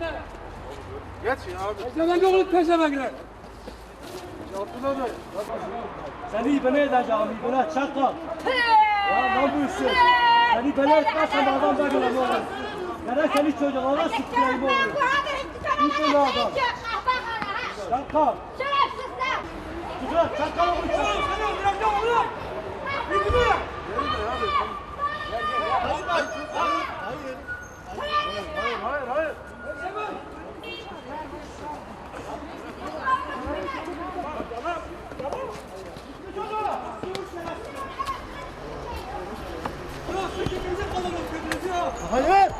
Geç ya abi. Pezevenk oğlu pezevenkler. Abdullah Bey. Seni beni edeceğim, beni çakal. Ya ne bu işin? Seni beni etmezsen adam da oğlum. Neden seni çocuklara sıkıyorum oğlum? Çakal. Güzel, çakal oğlum. Seni bırakacağım oğlum. Bir gidiyor. Hayır hayır. Hayır.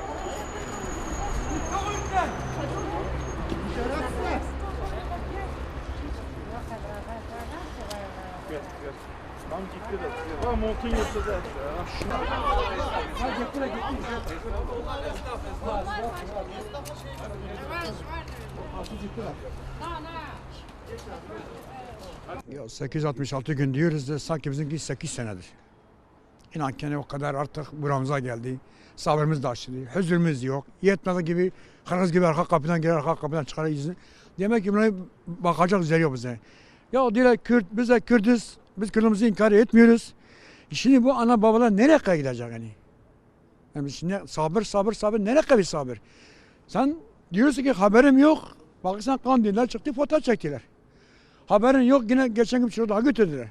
Tam gitti de. Ha montun yırtıldı işte ya. Ya 866 gün diyoruz da sanki bizimki 8 senedir. İnan ki o kadar artık buramıza geldi. Sabrımız da açıldı. Huzurumuz yok. Yetmedi gibi hırsız gibi arka kapıdan girer arka kapıdan çıkar izin. Demek ki buna bakacak üzeri yok bize. Ya diyorlar Kürt, biz de Kürtüz. Biz Kürtümüzü inkar etmiyoruz. Şimdi bu ana babalar nereye kadar gidecek yani? Yani şimdi sabır sabır sabır nereye kadar sabır? Sen diyorsun ki haberim yok. Bakırsan kandiller çıktı fotoğraf çektiler. Haberin yok yine geçen gün çocuk daha götürdüler.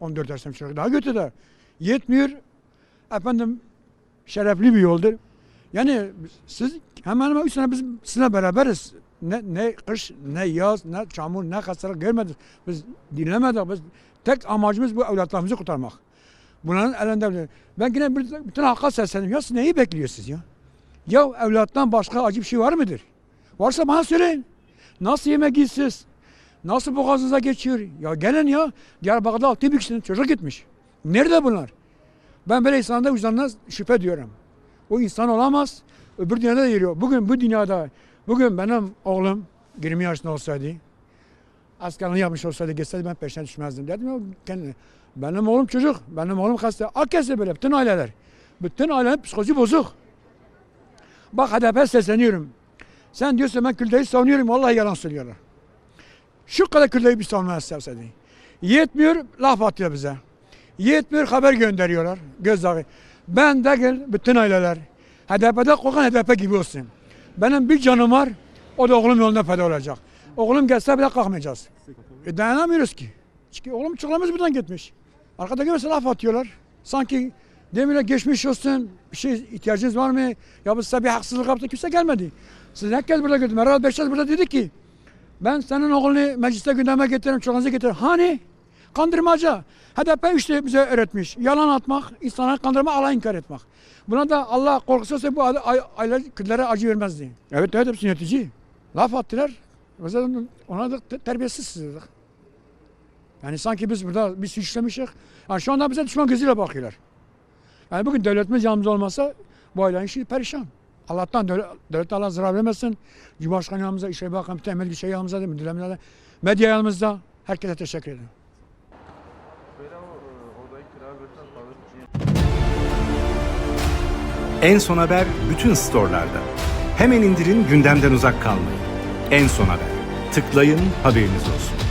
14 yaşında çocuk daha götürdüler. Yetmiyor. Efendim şerefli bir yoldur. Yani siz hemen hemen üç sene biz sizinle beraberiz. Ne, ne kış, ne yaz, ne çamur, ne hastalık görmedik. Biz dinlemedik. Biz tek amacımız bu evlatlarımızı kurtarmak. Bunların elinde. Ben yine bütün halka sesleniyorum. Ya siz neyi bekliyorsunuz ya? Ya evlattan başka acı bir şey var mıdır? Varsa bana söyleyin. Nasıl yemek yiyorsunuz? Nasıl boğazınıza geçiyor? Ya gelin ya. Diyarbakır'da altı bir kişinin çocuk gitmiş. Nerede bunlar? Ben böyle insanda vicdanına şüphe diyorum. O insan olamaz. Öbür dünyada da geliyor. Bugün bu dünyada, bugün benim oğlum 20 yaşında olsaydı, askerliğini yapmış olsaydı, geçseydi ben peşine düşmezdim. Dedim ya kendine. Benim oğlum çocuk, benim oğlum hasta. Herkese böyle, bütün aileler. Bütün ailenin psikolojisi bozuk. Bak HDP sesleniyorum. Sen diyorsun ben Kürtleri savunuyorum, vallahi yalan söylüyorlar. Şu kadar Kürtleri bir savunma isterseydi. Yetmiyor, laf atıyor bize. Yetmiyor, haber gönderiyorlar. Gözdağı. Ben değil, bütün aileler. HDP'de korkan HDP gibi olsun. Benim bir canım var, o da oğlum yolunda feda olacak. Oğlum gelse bile kalkmayacağız. E dayanamıyoruz ki. Çünkü oğlum çocuklarımız buradan gitmiş. Arkada görürse laf atıyorlar. Sanki demirle geçmiş olsun, bir şey ihtiyacınız var mı? Ya biz size bir haksızlık yaptık, kimse gelmedi. Siz herkes burada gördüm. Meral Beşiktaş burada dedi ki, ben senin oğlunu mecliste gündeme getiririm, çocuğunuzu getiririm. Hani? Kandırmaca. HDP işte bize öğretmiş. Yalan atmak, insanları kandırma, Allah inkar etmek. Buna da Allah korkusu bu aile, Kürtlere acı vermezdi. Evet evet hepsi yönetici. Laf attılar. Ona da te- terbiyesiz dedik. Yani sanki biz burada bir suç işlemişik. Yani şu anda bize düşman gözüyle bakıyorlar. Yani bugün devletimiz yanımızda olmasa bu ailenin işi perişan. Allah'tan devlet, devlet Allah zarar vermesin. Cumhurbaşkanı yanımızda, İşe Bakan, temel şey yanımızda, müdürlemizde, de, medya yanımızda. Herkese teşekkür ederim. Böyle o e, odayı kira versen kalır. En Son Haber bütün storelarda. Hemen indirin gündemden uzak kalmayın. En Son Haber. Tıklayın haberiniz olsun.